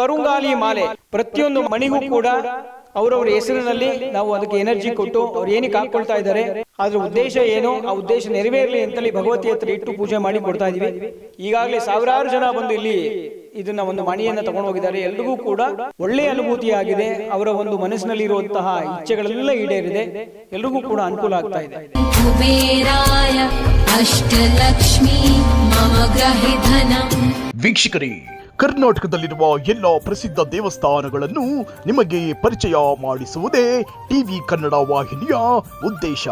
ಕರುಂಗಾಲಿ ಮಾಲೆ. ಪ್ರತಿಯೊಂದು ಮಣಿಗೂ ಕೂಡ ಅವರವರ ಹೆಸರಿನಲ್ಲಿ ನಾವು ಅದಕ್ಕೆ ಎನರ್ಜಿ ಕೊಟ್ಟು ಅವ್ರು ಏನಕ್ಕೆ ಹಾಕೊಳ್ತಾ ಇದ್ದಾರೆ ಅದ್ರ ಉದ್ದೇಶ ಏನು ಆ ಉದ್ದೇಶ ನೆರವೇರಲಿ ಅಂತಲ್ಲಿ ಭಗವತಿ ಹತ್ರ ಇಟ್ಟು ಪೂಜೆ ಮಾಡಿ ಕೊಡ್ತಾ ಇದೀವಿ ಈಗಾಗಲೇ ಸಾವಿರಾರು ಜನ ಬಂದು ಇಲ್ಲಿ ಇದನ್ನ ಒಂದು ಮಣಿಯನ್ನ ತಗೊಂಡು ಹೋಗಿದ್ದಾರೆ. ಎಲ್ರಿಗೂ ಕೂಡ ಒಳ್ಳೆಯ ಅನುಭೂತಿಯಾಗಿದೆ. ಅವರ ಒಂದು ಮನಸ್ಸಿನಲ್ಲಿ ಇರುವಂತಹ ಇಚ್ಛೆಗಳೆಲ್ಲ ಈಡೇರಿದೆ. ಎಲ್ರಿಗೂ ಕೂಡ ಅನುಕೂಲ ಆಗ್ತಾ ಇದೆ. ವೀಕ್ಷಕರಿ ಕರ್ನಾಟಕದಲ್ಲಿರುವ ಎಲ್ಲ ಪ್ರಸಿದ್ಧ ದೇವಸ್ಥಾನಗಳನ್ನು ನಿಮಗೆ ಪರಿಚಯ ಮಾಡಿಸುವುದೇ ಟಿವಿ ಕನ್ನಡ ವಾಹಿನಿಯ ಉದ್ದೇಶ.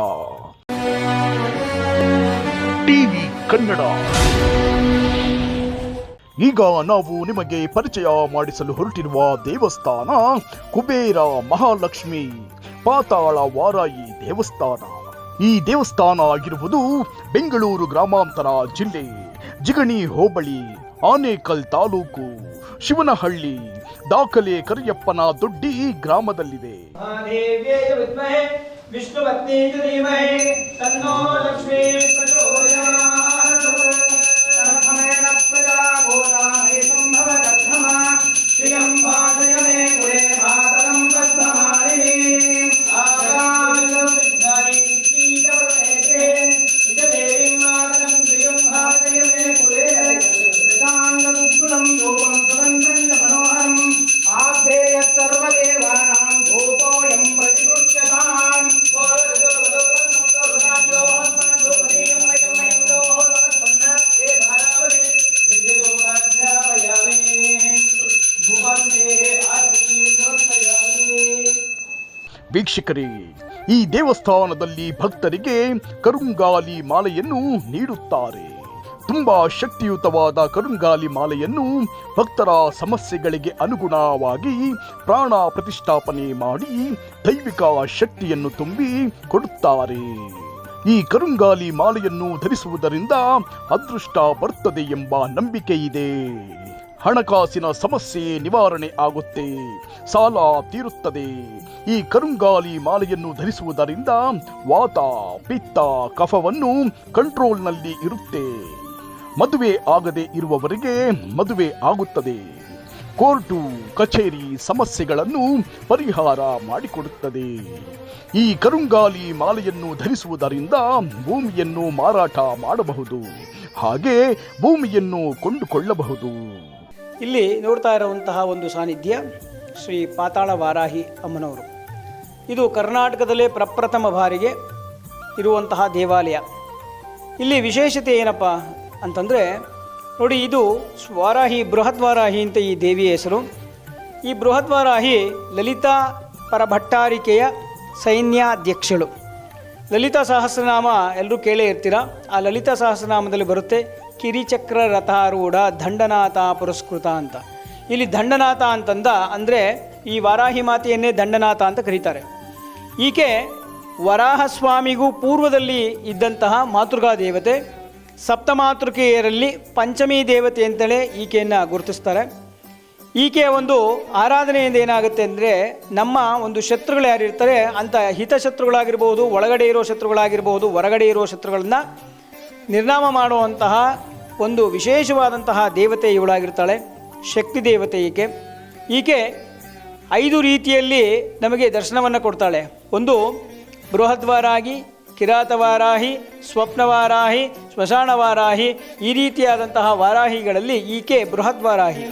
ಟಿವಿ ಕನ್ನಡ. ಈಗ ನಾವು ನಿಮಗೆ ಪರಿಚಯ ಮಾಡಿಸಲು ಹೊರಟಿರುವ ದೇವಸ್ಥಾನ ಕುಬೇರ ಮಹಾಲಕ್ಷ್ಮಿ ಪಾತಾಳ ವಾರಾಯಿ ದೇವಸ್ಥಾನ. ಈ ದೇವಸ್ಥಾನ ಆಗಿರುವುದು ಬೆಂಗಳೂರು ಗ್ರಾಮಾಂತರ ಜಿಲ್ಲೆ ಜಿಗಣಿ ಹೋಬಳಿ ಆನೇಕಲ್ ತಾಲೂಕು ಶಿವನಹಳ್ಳಿ ದಾಖಲೆ ಕರಿಯಪ್ಪನ ದೊಡ್ಡಿ ಗ್ರಾಮದಲ್ಲಿದೆ. ಮಹಾದೇವ್ಯೈ ವೀಕ್ಷಕರೇ, ಈ ದೇವಸ್ಥಾನದಲ್ಲಿ ಭಕ್ತರಿಗೆ ಕರುಂಗಾಲಿ ಮಾಲೆಯನ್ನು ನೀಡುತ್ತಾರೆ. ತುಂಬಾ ಶಕ್ತಿಯುತವಾದ ಕರುಂಗಾಲಿ ಮಾಲೆಯನ್ನು ಭಕ್ತರ ಸಮಸ್ಯೆಗಳಿಗೆ ಅನುಗುಣವಾಗಿ ಪ್ರಾಣ ಪ್ರತಿಷ್ಠಾಪನೆ ಮಾಡಿ ದೈವಿಕ ಶಕ್ತಿಯನ್ನು ತುಂಬಿ ಕೊಡುತ್ತಾರೆ. ಈ ಕರುಂಗಾಲಿ ಮಾಲೆಯನ್ನು ಧರಿಸುವುದರಿಂದ ಅದೃಷ್ಟ ಬರ್ತದೆ ಎಂಬ ನಂಬಿಕೆ ಇದೆ. ಹಣಕಾಸಿನ ಸಮಸ್ಯೆ ನಿವಾರಣೆ ಆಗುತ್ತೆ. ಸಾಲ ತೀರುತ್ತದೆ. ಈ ಕರುಂಗಾಲಿ ಮಾಲೆಯನ್ನು ಧರಿಸುವುದರಿಂದ ವಾತ, ಪಿತ್ತ, ಕಫವನ್ನು ಕಂಟ್ರೋಲ್ನಲ್ಲಿ ಇರುತ್ತೆ. ಮದುವೆ ಆಗದೆ ಇರುವವರಿಗೆ ಮದುವೆ ಆಗುತ್ತದೆ. ಕೋರ್ಟು ಕಚೇರಿ ಸಮಸ್ಯೆಗಳನ್ನು ಪರಿಹಾರ ಮಾಡಿಕೊಡುತ್ತದೆ. ಈ ಕರುಂಗಾಲಿ ಮಾಲೆಯನ್ನು ಧರಿಸುವುದರಿಂದ ಭೂಮಿಯನ್ನು ಮಾರಾಟ ಮಾಡಬಹುದು. ಹಾಗೆ ಭೂಮಿಯನ್ನು ಕೊಂಡುಕೊಳ್ಳಬಹುದು. ಇಲ್ಲಿ ನೋಡ್ತಾ ಇರುವಂತಹ ಒಂದು ಸಾನ್ನಿಧ್ಯ ಶ್ರೀ ಪಾತಾಳ ವಾರಾಹಿ ಅಮ್ಮನವರು. ಇದು ಕರ್ನಾಟಕದಲ್ಲೇ ಪ್ರಪ್ರಥಮ ಬಾರಿಗೆ ಇರುವಂತಹ ದೇವಾಲಯ. ಇಲ್ಲಿ ವಿಶೇಷತೆ ಏನಪ್ಪ ಅಂತಂದರೆ ನೋಡಿ, ಇದು ವಾರಾಹಿ ಬೃಹದ್ವಾರಾಹಿ ಅಂತ ಈ ದೇವಿಯ ಹೆಸರು. ಈ ಬೃಹದ್ವಾರಾಹಿ ಲಲಿತಾ ಪರಭಟ್ಟಾರಿಕೆಯ ಸೈನ್ಯಾಧ್ಯಕ್ಷಳು. ಲಲಿತಾ ಸಹಸ್ರನಾಮ ಎಲ್ಲರೂ ಕೇಳೇ ಇರ್ತೀರ? ಆ ಲಲಿತಾ ಸಹಸ್ರನಾಮದಲ್ಲಿ ಬರುತ್ತೆ ಕಿರಿಚಕ್ರ ರಥಾರೂಢ ದಂಡನಾಥ ಪುರಸ್ಕೃತ ಅಂತ. ಇಲ್ಲಿ ದಂಡನಾಥ ಅಂತಂದ ಅಂದರೆ ಈ ವಾರಾಹಿ ಮಾತೆಯನ್ನೇ ದಂಡನಾಥ ಅಂತ ಕರೀತಾರೆ. ಈಕೆ ವರಾಹ ಸ್ವಾಮಿಗೂ ಪೂರ್ವದಲ್ಲಿ ಇದ್ದಂತಹ ಮಾತೃಗಾ ದೇವತೆ. ಸಪ್ತಮಾತೃಕೆಯರಲ್ಲಿ ಪಂಚಮಿ ದೇವತೆ ಅಂತಲೇ ಈಕೆಯನ್ನು ಗುರುತಿಸ್ತಾರೆ. ಈಕೆಯ ಒಂದು ಆರಾಧನೆಯಿಂದ ಏನಾಗುತ್ತೆ ಅಂದರೆ ನಮ್ಮ ಒಂದು ಶತ್ರುಗಳು ಯಾರಿರ್ತಾರೆ ಅಂಥ ಹಿತಶತ್ರುಗಳಾಗಿರ್ಬೋದು ಒಳಗಡೆ ಇರೋ ಶತ್ರುಗಳಾಗಿರ್ಬೋದು, ಹೊರಗಡೆ ಇರೋ ಶತ್ರುಗಳನ್ನ ನಿರ್ನಾಮ ಮಾಡುವಂತಹ ಒಂದು ವಿಶೇಷವಾದಂತಹ ದೇವತೆ ಇವಳಾಗಿರ್ತಾಳೆ, ಶಕ್ತಿ ದೇವತೆ ಈಕೆ. ಈಕೆ ಐದು ರೀತಿಯಲ್ಲಿ ನಮಗೆ ದರ್ಶನವನ್ನು ಕೊಡ್ತಾಳೆ. ಒಂದು ಬೃಹದ್ವಾರಾಗಿ ಕಿರಾತವಾರಾಹಿ ಸ್ವಪ್ನವಾರಾಹಿ ಸ್ಮಶಾನವಾರಾಹಿ ಈ ರೀತಿಯಾದಂತಹ ವಾರಾಹಿಗಳಲ್ಲಿ ಈಕೆ ಬೃಹತ್ ವಾರಾಹಿ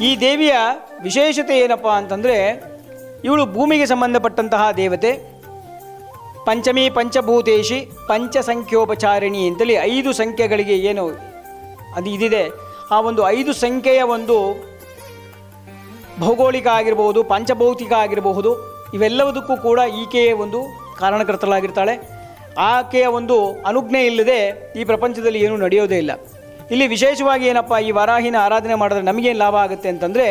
ಈ ದೇವಿಯ ವಿಶೇಷತೆ ಏನಪ್ಪ ಅಂತಂದರೆ ಇವಳು ಭೂಮಿಗೆ ಸಂಬಂಧಪಟ್ಟಂತಹ ದೇವತೆ. ಪಂಚಮಿ ಪಂಚಭೂತೇಶಿ, ಪಂಚಸಂಖ್ಯೋಪಚಾರಿಣಿ ಅಂತೇಳಿ ಐದು ಸಂಖ್ಯೆಗಳಿಗೆ ಏನು ಅದು ಇದಿದೆ. ಆ ಒಂದು ಐದು ಸಂಖ್ಯೆಯ ಒಂದು ಭೌಗೋಳಿಕ ಆಗಿರಬಹುದು ಪಂಚಭೌತಿಕ ಆಗಿರಬಹುದು, ಇವೆಲ್ಲವುದಕ್ಕೂ ಕೂಡ ಈಕೆಯೇ ಒಂದು ಕಾರಣಕರ್ತಳಾಗಿರ್ತಾಳೆ. ಆಕೆಯ ಒಂದು ಅನುಜ್ಞೆ ಇಲ್ಲದೆ ಈ ಪ್ರಪಂಚದಲ್ಲಿ ಏನೂ ನಡೆಯೋದೇ ಇಲ್ಲ. ಇಲ್ಲಿ ವಿಶೇಷವಾಗಿ ಏನಪ್ಪ, ಈ ವರಾಹಿನ ಆರಾಧನೆ ಮಾಡಿದ್ರೆ ನಮಗೇನು ಲಾಭ ಆಗುತ್ತೆ ಅಂತಂದರೆ,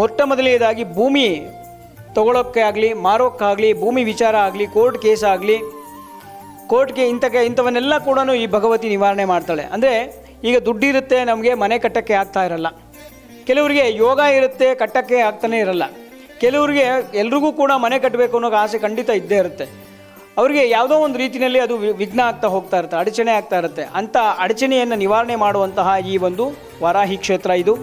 ಮೊಟ್ಟ ಮೊದಲನೇದಾಗಿ ಭೂಮಿ ತಗೊಳ್ಳೋಕ್ಕೆ ಆಗಲಿ, ಮಾರೋಕ್ಕಾಗಲಿ, ಭೂಮಿ ವಿಚಾರ ಆಗಲಿ, ಕೋರ್ಟ್ ಕೇಸ್ ಆಗಲಿ ಕೋರ್ಟ್ಗೆ ಇಂಥಕ್ಕೆ ಇಂಥವನ್ನೆಲ್ಲ ಕೂಡ ಈ ಭಗವತಿ ನಿವಾರಣೆ ಮಾಡ್ತಾಳೆ. ಅಂದರೆ ಈಗ ದುಡ್ಡಿರುತ್ತೆ, ನಮಗೆ ಮನೆ ಕಟ್ಟಕ್ಕೆ ಆಗ್ತಾ ಇರಲ್ಲ. ಕೆಲವರಿಗೆ ಯೋಗ ಇರುತ್ತೆ, ಕಟ್ಟಕ್ಕೆ ಆಗ್ತಾನೇ ಇರಲ್ಲ. ಕೆಲವರಿಗೆ ಎಲ್ರಿಗೂ ಕೂಡ ಮನೆ ಕಟ್ಟಬೇಕು ಅನ್ನೋ ಆಸೆ ಖಂಡಿತ ಇದ್ದೇ ಇರುತ್ತೆ. ಅವರಿಗೆ ಯಾವುದೋ ಒಂದು ರೀತಿಯಲ್ಲಿ ಅದು ವಿಘ್ನ ಆಗ್ತಾ ಹೋಗ್ತಾ ಇರುತ್ತೆ, ಅಡಚಣೆ ಆಗ್ತಾ ಇರುತ್ತೆ. ಅಂಥ ಅಡಚಣೆಯನ್ನು ನಿವಾರಣೆ ಮಾಡುವಂತಹ ಈ ಒಂದು ವಾರಾಹಿ ಕ್ಷೇತ್ರ ಇದು.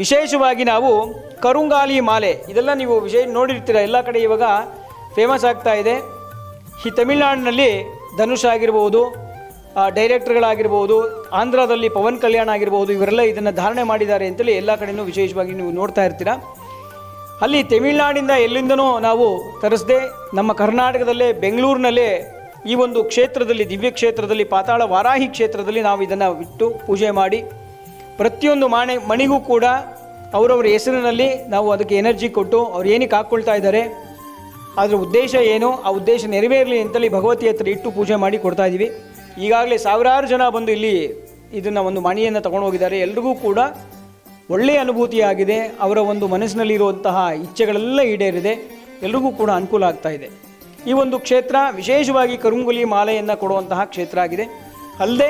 ವಿಶೇಷವಾಗಿ ನಾವು ಕರುಂಗಾಲಿ ಮಾಲೆ, ಇದೆಲ್ಲ ನೀವು ವಿಶೇಷ ನೋಡಿರ್ತೀರ. ಎಲ್ಲ ಕಡೆ ಇವಾಗ ಫೇಮಸ್ ಆಗ್ತಾ ಇದೆ. ಈ ತಮಿಳ್ನಾಡಿನಲ್ಲಿ ಧನುಷ್ ಆಗಿರ್ಬೋದು ಡೈರೆಕ್ಟರ್ಗಳಾಗಿರ್ಬೋದು, ಆಂಧ್ರದಲ್ಲಿ ಪವನ್ ಕಲ್ಯಾಣ್ ಆಗಿರ್ಬೋದು, ಇವರೆಲ್ಲ ಇದನ್ನು ಧಾರಣೆ ಮಾಡಿದ್ದಾರೆ ಅಂತೇಳಿ ಎಲ್ಲ ಕಡೆಯೂ ವಿಶೇಷವಾಗಿ ನೀವು ನೋಡ್ತಾ ಇರ್ತೀರ. ಅಲ್ಲಿ ತಮಿಳ್ನಾಡಿಂದ ಎಲ್ಲಿಂದನೂ ನಾವು ತರಿಸ್ದೆ, ನಮ್ಮ ಕರ್ನಾಟಕದಲ್ಲೇ ಬೆಂಗಳೂರಿನಲ್ಲೇ ಈ ಒಂದು ಕ್ಷೇತ್ರದಲ್ಲಿ, ದಿವ್ಯ ಕ್ಷೇತ್ರದಲ್ಲಿ, ಪಾತಾಳ ವಾರಾಹಿ ಕ್ಷೇತ್ರದಲ್ಲಿ ನಾವು ಇದನ್ನು ಇಟ್ಟು ಪೂಜೆ ಮಾಡಿ ಪ್ರತಿಯೊಂದು ಮಾಣೆ, ಮಣಿಗೂ ಕೂಡ ಅವರವರ ಹೆಸರಿನಲ್ಲಿ ನಾವು ಅದಕ್ಕೆ ಎನರ್ಜಿ ಕೊಟ್ಟು ಅವ್ರು ಏನಕ್ಕೆ ಹಾಕ್ಕೊಳ್ತಾ ಇದ್ದಾರೆ, ಅದರ ಉದ್ದೇಶ ಏನು, ಆ ಉದ್ದೇಶ ನೆರವೇರಲಿ ಅಂತಲೇ ಭಗವತಿ ಹತ್ರ ಇಟ್ಟು ಪೂಜೆ ಮಾಡಿ ಕೊಡ್ತಾ ಇದ್ದೀವಿ. ಈಗಾಗಲೇ ಸಾವಿರಾರು ಜನ ಬಂದು ಇಲ್ಲಿ ಇದನ್ನು ಒಂದು ಮಣಿಯನ್ನು ತಗೊಂಡು ಹೋಗಿದ್ದಾರೆ. ಎಲ್ರಿಗೂ ಕೂಡ ಒಳ್ಳೆಯ ಅನುಭೂತಿಯಾಗಿದೆ. ಅವರ ಒಂದು ಮನಸ್ಸಿನಲ್ಲಿರುವಂತಹ ಇಚ್ಛೆಗಳೆಲ್ಲ ಈಡೇರಿದೆ. ಎಲ್ರಿಗೂ ಕೂಡ ಅನುಕೂಲ ಆಗ್ತಾ ಇದೆ. ಈ ಒಂದು ಕ್ಷೇತ್ರ ವಿಶೇಷವಾಗಿ ಕರುಂಗುಲಿ ಮಾಲೆಯನ್ನು ಕೊಡುವಂತಹ ಕ್ಷೇತ್ರ ಆಗಿದೆ. ಅಲ್ಲದೆ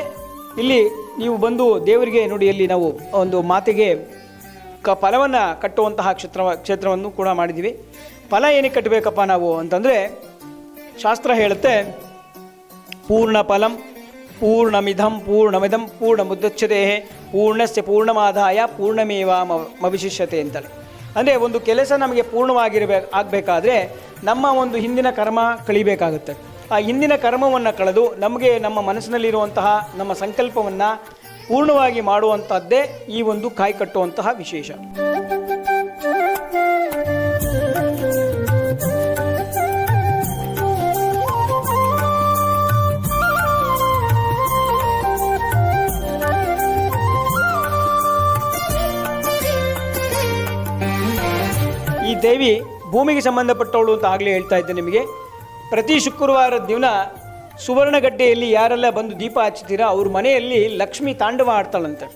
ಇಲ್ಲಿ ನೀವು ಬಂದು ದೇವರಿಗೆ ನೋಡಿ ಅಲ್ಲಿ ನಾವು ಒಂದು ಮಾತೆಗೆ ಕ ಫಲವನ್ನು ಕಟ್ಟುವಂತಹ ಕ್ಷೇತ್ರ ಕ್ಷೇತ್ರವನ್ನು ಕೂಡ ಮಾಡಿದ್ದೀವಿ. ಫಲ ಏನಕ್ಕೆ ಕಟ್ಟಬೇಕಪ್ಪ ನಾವು ಅಂತಂದರೆ ಶಾಸ್ತ್ರ ಹೇಳುತ್ತೆ, ಪೂರ್ಣ ಫಲಂ ಪೂರ್ಣಮಿಧಂ ಪೂರ್ಣಮಿಧಂ ಪೂರ್ಣ ಮುದ್ದಚ್ಛತೆ ಪೂರ್ಣಸ್ಯ ಪೂರ್ಣಮಾದಾಯ ಪೂರ್ಣಮೇವ ಮವಿಶಿಷ್ಯತೆ ಅಂತಾರೆ ಅಂದರೆ ಒಂದು ಕೆಲಸ ನಮಗೆ ಪೂರ್ಣವಾಗಿರಬೇಕು ಆಗಬೇಕಾದ್ರೆ ನಮ್ಮ ಒಂದು ಹಿಂದಿನ ಕರ್ಮ ಕಳಿಬೇಕಾಗುತ್ತೆ. ಆ ಹಿಂದಿನ ಕರ್ಮವನ್ನು ಕಳೆದು ನಮಗೆ ನಮ್ಮ ಮನಸ್ಸಿನಲ್ಲಿರುವಂತಹ ನಮ್ಮ ಸಂಕಲ್ಪವನ್ನು ಪೂರ್ಣವಾಗಿ ಮಾಡುವಂಥದ್ದೇ ಈ ಒಂದು ಕಾಯಿ ಕಟ್ಟುವಂತಹ ವಿಶೇಷ. ಈ ದೇವಿ ಭೂಮಿಗೆ ಸಂಬಂಧಪಟ್ಟವಳು ಅಂತ ಆಗಲೇ ಹೇಳ್ತಾ ಇದ್ದೆ ನಿಮಗೆ. ಪ್ರತಿ ಶುಕ್ರವಾರದ ದಿನ ಸುವರ್ಣಗಡ್ಡೆಯಲ್ಲಿ ಯಾರೆಲ್ಲ ಬಂದು ದೀಪ ಹಚ್ಚುತ್ತೀರಾ ಅವ್ರ ಮನೆಯಲ್ಲಿ ಲಕ್ಷ್ಮಿ ತಾಂಡವ ಆಡ್ತಾಳಂತೆ.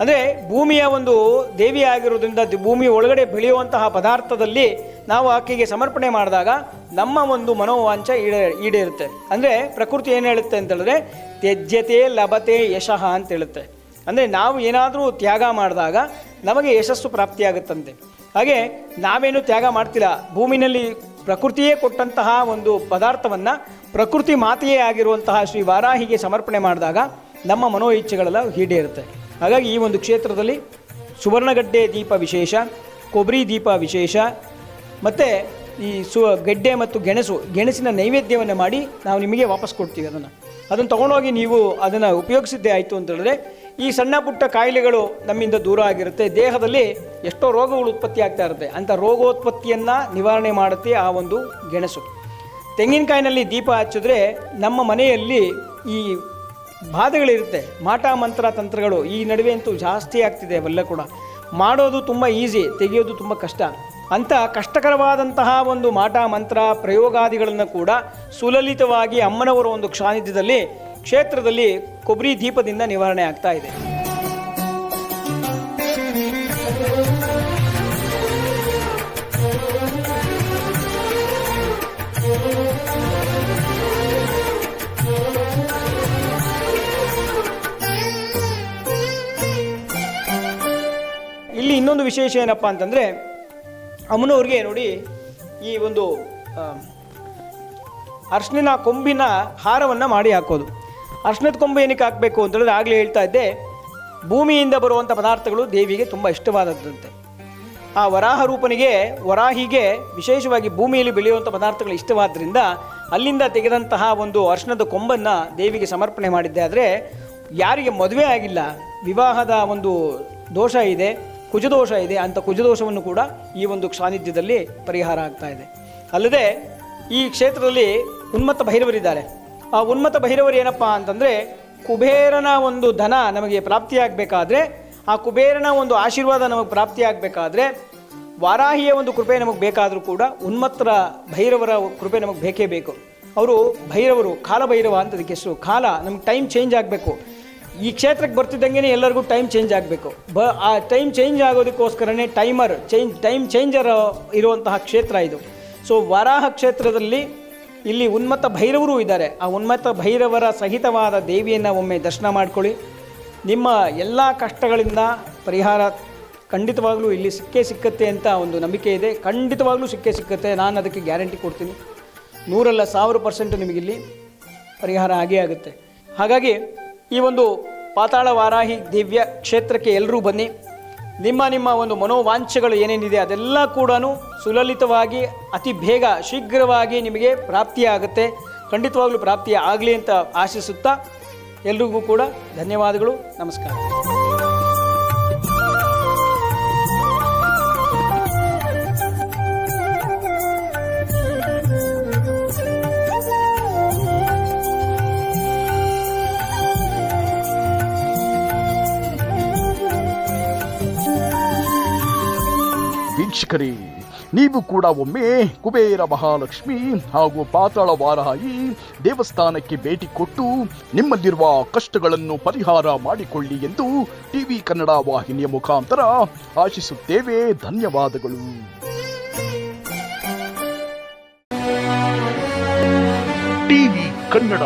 ಅಂದರೆ ಭೂಮಿಯ ಒಂದು ದೇವಿ ಆಗಿರೋದ್ರಿಂದ ಭೂಮಿ ಒಳಗಡೆ ಬೆಳೆಯುವಂತಹ ಪದಾರ್ಥದಲ್ಲಿ ನಾವು ಆಕೆಗೆ ಸಮರ್ಪಣೆ ಮಾಡಿದಾಗ ನಮ್ಮ ಒಂದು ಮನೋವಾಂಚ ಈಡೇ ಈಡೇರುತ್ತೆ. ಅಂದರೆ ಪ್ರಕೃತಿ ಏನು ಹೇಳುತ್ತೆ ಅಂತೇಳಿದ್ರೆ ತ್ಯಜ್ಯತೆ ಲಭತೆ ಯಶಃ ಅಂತ ಹೇಳುತ್ತೆ. ಅಂದರೆ ನಾವು ಏನಾದರೂ ತ್ಯಾಗ ಮಾಡಿದಾಗ ನಮಗೆ ಯಶಸ್ಸು ಪ್ರಾಪ್ತಿಯಾಗುತ್ತಂತೆ. ಹಾಗೆ ನಾವೇನು ತ್ಯಾಗ ಮಾಡ್ತಿಲ್ಲ, ಭೂಮಿನಲ್ಲಿ ಪ್ರಕೃತಿಯೇ ಕೊಟ್ಟಂತಹ ಒಂದು ಪದಾರ್ಥವನ್ನು ಪ್ರಕೃತಿ ಮಾತೆಯೇ ಆಗಿರುವಂತಹ ಶ್ರೀ ವಾರಾಹಿಗೆ ಸಮರ್ಪಣೆ ಮಾಡಿದಾಗ ನಮ್ಮ ಮನೋ ಇಚ್ಛೆಗಳೆಲ್ಲ ಈಡೇರುತ್ತೆ. ಹಾಗಾಗಿ ಈ ಒಂದು ಕ್ಷೇತ್ರದಲ್ಲಿ ಸುವರ್ಣಗಡ್ಡೆ ದೀಪ ವಿಶೇಷ, ಕೊಬ್ಬರಿ ದೀಪ ವಿಶೇಷ, ಮತ್ತು ಈ ಸು ಗಡ್ಡೆ ಮತ್ತು ಗೆಣಸು, ಗೆಣಸಿನ ನೈವೇದ್ಯವನ್ನು ಮಾಡಿ ನಾವು ನಿಮಗೆ ವಾಪಸ್ ಕೊಡ್ತೀವಿ ಅದನ್ನು. ಅದನ್ನು ತೊಗೊಂಡೋಗಿ ನೀವು ಅದನ್ನು ಉಪಯೋಗಿಸಿದ್ದೇ ಆಯಿತು ಅಂತ ಹೇಳಿದ್ರೆ ಈ ಸಣ್ಣ ಪುಟ್ಟ ಕಾಯಿಲೆಗಳು ನಮ್ಮಿಂದ ದೂರ ಆಗಿರುತ್ತೆ. ದೇಹದಲ್ಲಿ ಎಷ್ಟೋ ರೋಗಗಳು ಉತ್ಪತ್ತಿ ಆಗ್ತಾ ಇರುತ್ತೆ. ಅಂಥ ರೋಗೋತ್ಪತ್ತಿಯನ್ನು ನಿವಾರಣೆ ಮಾಡುತ್ತೆ ಆ ಒಂದು ಗೆಣಸು. ತೆಂಗಿನಕಾಯಿನಲ್ಲಿ ದೀಪ ಹಚ್ಚಿದ್ರೆ ನಮ್ಮ ಮನೆಯಲ್ಲಿ ಈ ಬಾಧೆಗಳಿರುತ್ತೆ. ಮಾಟ, ಮಂತ್ರ, ತಂತ್ರಗಳು ಈ ನಡುವೆ ಅಂತೂ ಜಾಸ್ತಿ ಆಗ್ತಿದೆ, ಅವೆಲ್ಲ ಕೂಡ. ಮಾಡೋದು ತುಂಬ ಈಸಿ ತೆಗೆಯೋದು ತುಂಬ ಕಷ್ಟ. ಅಂಥ ಕಷ್ಟಕರವಾದಂತಹ ಒಂದು ಮಾಟ, ಮಂತ್ರ, ಪ್ರಯೋಗಾದಿಗಳನ್ನು ಕೂಡ ಸುಲಲಿತವಾಗಿ ಅಮ್ಮನವರ ಒಂದು ಸಾನ್ನಿಧ್ಯದಲ್ಲಿ ಕ್ಷೇತ್ರದಲ್ಲಿ ಕೊಬ್ಬರಿ ದೀಪದಿಂದ ನಿವಾರಣೆ ಆಗ್ತಾ ಇದೆ. ಇನ್ನೊಂದು ವಿಶೇಷ ಏನಪ್ಪ ಅಂತಂದರೆ, ಅಮ್ಮನವ್ರಿಗೆ ನೋಡಿ ಈ ಒಂದು ಅರ್ಶಿನ ಕೊಂಬಿನ ಹಾರವನ್ನು ಮಾಡಿ ಹಾಕೋದು. ಅರ್ಶಿನದ ಕೊಂಬು ಏನಕ್ಕೆ ಹಾಕಬೇಕು ಅಂತೇಳಿದ್ರೆ ಆಗಲೇ ಹೇಳ್ತಾ ಇದ್ದೆ, ಭೂಮಿಯಿಂದ ಬರುವಂಥ ಪದಾರ್ಥಗಳು ದೇವಿಗೆ ತುಂಬ ಇಷ್ಟವಾದದ್ದಂತೆ. ಆ ವರಾಹ ರೂಪನಿಗೆ ವರಾಹಿಗೆ ವಿಶೇಷವಾಗಿ ಭೂಮಿಯಲ್ಲಿ ಬೆಳೆಯುವಂಥ ಪದಾರ್ಥಗಳು ಇಷ್ಟವಾದ್ದರಿಂದ ಅಲ್ಲಿಂದ ತೆಗೆದಂತಹ ಒಂದು ಅರ್ಶಿನದ ಕೊಂಬನ್ನು ದೇವಿಗೆ ಸಮರ್ಪಣೆ ಮಾಡಿದ್ದೆ. ಆದರೆ ಯಾರಿಗೆ ಮದುವೆ ಆಗಿಲ್ಲ, ವಿವಾಹದ ಒಂದು ದೋಷ ಇದೆ ಕುಜದೋಷ ಇದೆ ಅಂಥ ಕುಜದೋಷವನ್ನು ಕೂಡ ಈ ಒಂದು ಸಾನ್ನಿಧ್ಯದಲ್ಲಿ ಪರಿಹಾರ ಆಗ್ತಾ ಇದೆ. ಅಲ್ಲದೆ ಈ ಕ್ಷೇತ್ರದಲ್ಲಿ ಉನ್ಮತ್ತ ಭೈರವರಿದ್ದಾರೆ ಆ ಉನ್ಮತ್ತ ಭೈರವರು ಏನಪ್ಪ ಅಂತಂದರೆ ಕುಬೇರನ ಒಂದು ಧನ ನಮಗೆ ಪ್ರಾಪ್ತಿಯಾಗಬೇಕಾದ್ರೆ, ಆ ಕುಬೇರನ ಒಂದು ಆಶೀರ್ವಾದ ನಮಗೆ ಪ್ರಾಪ್ತಿಯಾಗಬೇಕಾದ್ರೆ, ವಾರಾಹಿಯ ಒಂದು ಕೃಪೆ ನಮಗೆ ಬೇಕಾದರೂ ಕೂಡ ಉನ್ಮತ್ತರ ಭೈರವರ ಕೃಪೆ ನಮಗೆ ಬೇಕೇ ಬೇಕು. ಅವರು ಭೈರವರು, ಕಾಲಭೈರವ ಅಂತ ಅದಕ್ಕೆ ಹೆಸರು. ಕಾಲ ನಮ್ಗೆ ಟೈಮ್ ಚೇಂಜ್ ಆಗಬೇಕು. ಈ ಕ್ಷೇತ್ರಕ್ಕೆ ಬರ್ತಿದ್ದಂಗೆ ಎಲ್ಲರಿಗೂ ಟೈಮ್ ಚೇಂಜ್ ಆಗಬೇಕು. ಬ, ಆ ಟೈಮ್ ಚೇಂಜ್ ಆಗೋದಕ್ಕೋಸ್ಕರನೇ ಟೈಮರ್ ಚೇಂಜ್ ಟೈಮ್ ಚೇಂಜರ್ ಇರುವಂತಹ ಕ್ಷೇತ್ರ ಇದು. ಸೊ ವರಾಹ ಕ್ಷೇತ್ರದಲ್ಲಿ ಇಲ್ಲಿ ಉನ್ಮತ್ತ ಭೈರವರು ಇದ್ದಾರೆ. ಆ ಉನ್ಮತ್ತ ಭೈರವರ ಸಹಿತವಾದ ದೇವಿಯನ್ನು ಒಮ್ಮೆ ದರ್ಶನ ಮಾಡ್ಕೊಳ್ಳಿ. ನಿಮ್ಮ ಎಲ್ಲ ಕಷ್ಟಗಳಿಂದ ಪರಿಹಾರ ಖಂಡಿತವಾಗ್ಲೂ ಇಲ್ಲಿ ಸಿಕ್ಕೇ ಸಿಕ್ಕತ್ತೆ ಅಂತ ಒಂದು ನಂಬಿಕೆ ಇದೆ. ಖಂಡಿತವಾಗ್ಲೂ ಸಿಕ್ಕೇ ಸಿಕ್ಕತ್ತೆ. ನಾನು ಅದಕ್ಕೆ ಗ್ಯಾರಂಟಿ ಕೊಡ್ತೀನಿ. ನೂರಲ್ಲ ಸಾವಿರ ಪರ್ಸೆಂಟ್ ನಿಮಗಿಲ್ಲಿ ಪರಿಹಾರ ಆಗೇ ಆಗುತ್ತೆ. ಹಾಗಾಗಿ ಈ ಒಂದು ಪಾತಾಳ ವಾರಾಹಿ ದಿವ್ಯ ಕ್ಷೇತ್ರಕ್ಕೆ ಎಲ್ಲರೂ ಬನ್ನಿ. ನಿಮ್ಮ ನಿಮ್ಮ ಒಂದು ಮನೋವಾಂಛೆಗಳು ಏನೇನಿದೆ ಅದೆಲ್ಲ ಕೂಡ ಸುಲಲಿತವಾಗಿ, ಅತಿ ಬೇಗ ಶೀಘ್ರವಾಗಿ ನಿಮಗೆ ಪ್ರಾಪ್ತಿಯಾಗುತ್ತೆ. ಖಂಡಿತವಾಗಲೂ ಪ್ರಾಪ್ತಿಯಾಗಲಿ ಅಂತ ಆಶಿಸುತ್ತಾ ಎಲ್ರಿಗೂ ಕೂಡ ಧನ್ಯವಾದಗಳು. ನಮಸ್ಕಾರ. ವೀಕ್ಷಕರೇ ನೀವು ಕೂಡ ಒಮ್ಮೆ ಕುಬೇರ ಮಹಾಲಕ್ಷ್ಮಿ ಹಾಗೂ ಪಾತಾಳ ವಾರಾಯಿ ದೇವಸ್ಥಾನಕ್ಕೆ ಭೇಟಿ ಕೊಟ್ಟು ನಿಮ್ಮಲ್ಲಿರುವ ಕಷ್ಟಗಳನ್ನು ಪರಿಹಾರ ಮಾಡಿಕೊಳ್ಳಿ ಎಂದು ಟಿವಿ ಕನ್ನಡ ವಾಹಿನಿಯ ಮುಖಾಂತರ ಆಶಿಸುತ್ತೇವೆ. ಧನ್ಯವಾದಗಳು. ಟಿವಿ ಕನ್ನಡ.